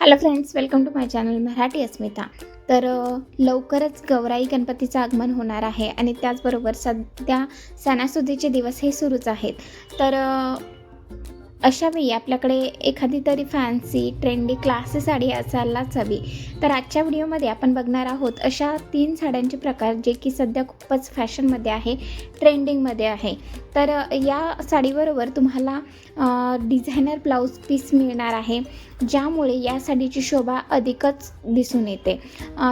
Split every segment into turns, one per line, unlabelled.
Hello friends welcome to my channel Marathi Asmita तर लवकरच गौराई गणपतीचं आगमन होणार आहे आणि त्याचबरोबर सध्या सणासुदीचे दिवस हे सुरूच आहेत. तर अशावेळी आपल्याकडे एखादी तरी फॅन्सी ट्रेंडी क्लासी साडी असायलाच हवी तर आजच्या व्हिडिओमध्ये आपण बघणार आहोत अशा तीन साड्यांचे प्रकार जे की सध्या खूपच फॅशनमध्ये आहे ट्रेंडिंगमध्ये आहे. तर या साडीबरोबर तुम्हाला डिझायनर ब्लाऊज पीस मिळणार आहे ज्यामुळे या साडीची शोभा अधिकच दिसून येते.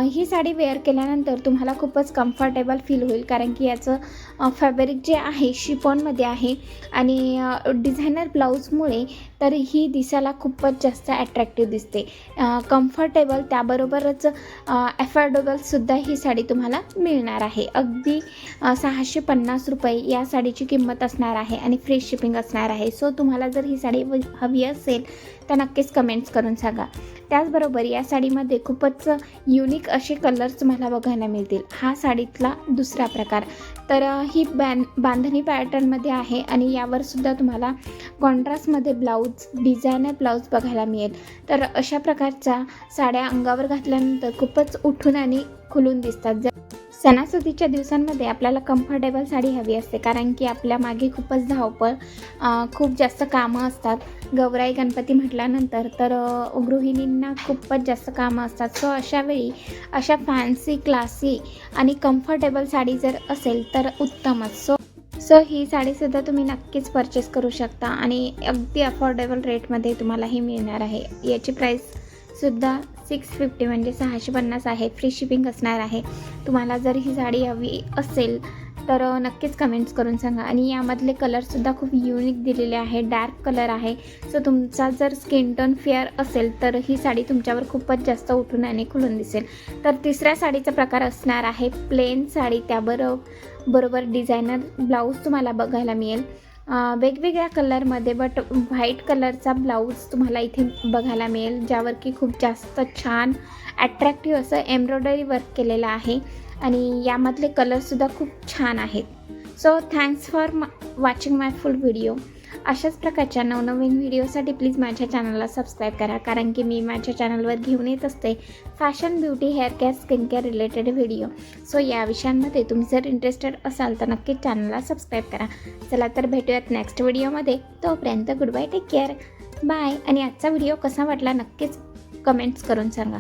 ही साडी वेअर केल्यानंतर तुम्हाला खूपच कम्फर्टेबल फील होईल कारण की याचं फॅब्रिक जे आहे शिफॉनमध्ये आहे. आणि डिझायनर ब्लाऊज ब्लाऊजमुळे तर ही दिसायला खूपच जास्त ॲट्रॅक्टिव्ह दिसते. कम्फर्टेबल त्याबरोबरच ॲफोर्डेबलसुद्धा ही साडी तुम्हाला मिळणार आहे. अगदी सहाशे पन्नास रुपये या साडीची किंमत असणार आहे आणि फ्री शिपिंग असणार आहे. सो तुम्हाला जर ही साडी हवी असेल तर नक्कीच कमेंट्स करून सांगा. त्याचबरोबर या साडीमध्ये खूपच युनिक असे कलर्स तुम्हाला बघायला मिळतील. हा साडीतला दुसरा प्रकार. तर ही बॅन बांधणी पॅटर्नमध्ये आहे आणि यावर सुद्धा तुम्हाला कॉन्ट्रास्टमध्ये ब्लाऊज डिझायनर ब्लाऊज बघायला मिळेल. तर अशा प्रकारच्या साड्या अंगावर घातल्यानंतर खूपच उठून आणि खुलून दिसतात. जर सणासुदीच्या दिवसांमध्ये आपल्याला कम्फर्टेबल साडी हवी असते. कारण की आपल्या मागे खूपच धावपळ खूप जास्त कामं असतात. गौराई गणपती म्हटल्यानंतर तर गृहिणींना खूपच जास्त कामं असतात. सो अशा वेळी अशा फॅन्सी क्लासी आणि कम्फर्टेबल साडी जर असेल तर उत्तमच. सो सो ही साडीसुद्धा तुम्ही नक्कीच परचेस करू शकता आणि अगदी अफोर्डेबल रेटमध्ये तुम्हाला ही मिळणार आहे. याची सुद्धा सिक्स फिफ्टी म्हणजे सहाशे पन्नास आहे. फ्री शिपिंग असणार आहे. तुम्हाला जर ही साडी हवी असेल तर नक्कीच कमेंट्स करून सांगा. आणि यामधले कलरसुद्धा खूप युनिक दिलेले आहे. डार्क कलर आहे. सो तुमचा जर स्किन टोन फेअर असेल तर ही साडी तुमच्यावर खूपच जास्त उठून आणि खुलून दिसेल. तर तिसऱ्या साडीचा प्रकार असणार आहे. प्लेन साडी. त्याबरोबर बरोबर डिझायनर ब्लाऊज तुम्हाला बघायला मिळेल. वेगवेगळ्या कलरमध्ये बट व्हाईट कलरचा ब्लाऊज तुम्हाला इथे बघायला मिळेल ज्यावर की खूप जास्त छान ॲट्रॅक्टिव्ह असं एम्ब्रॉयडरी वर्क केलेलं आहे. आणि यामधले कलरसुद्धा खूप छान आहेत. So thanks for watching my full video अशाच प्रकारच्या नवनवीन व्हिडिओसाठी प्लीज माझ्या चॅनलला सबस्क्राईब करा. कारण की मी माझ्या चॅनलवर घेऊन येत असते fashion beauty hair care skin care related video. So या विषयांमध्ये तुम्ही जर इंटरेस्टेड असाल तर नक्कीच चॅनलला सबस्क्राईब करा. चला तर भेटूयात नेक्स्ट व्हिडिओमध्ये. तोपर्यंत goodbye take care bye आणि आजचा व्हिडिओ कसा वाटला नक्कीच कमेंट्स करून सांगा.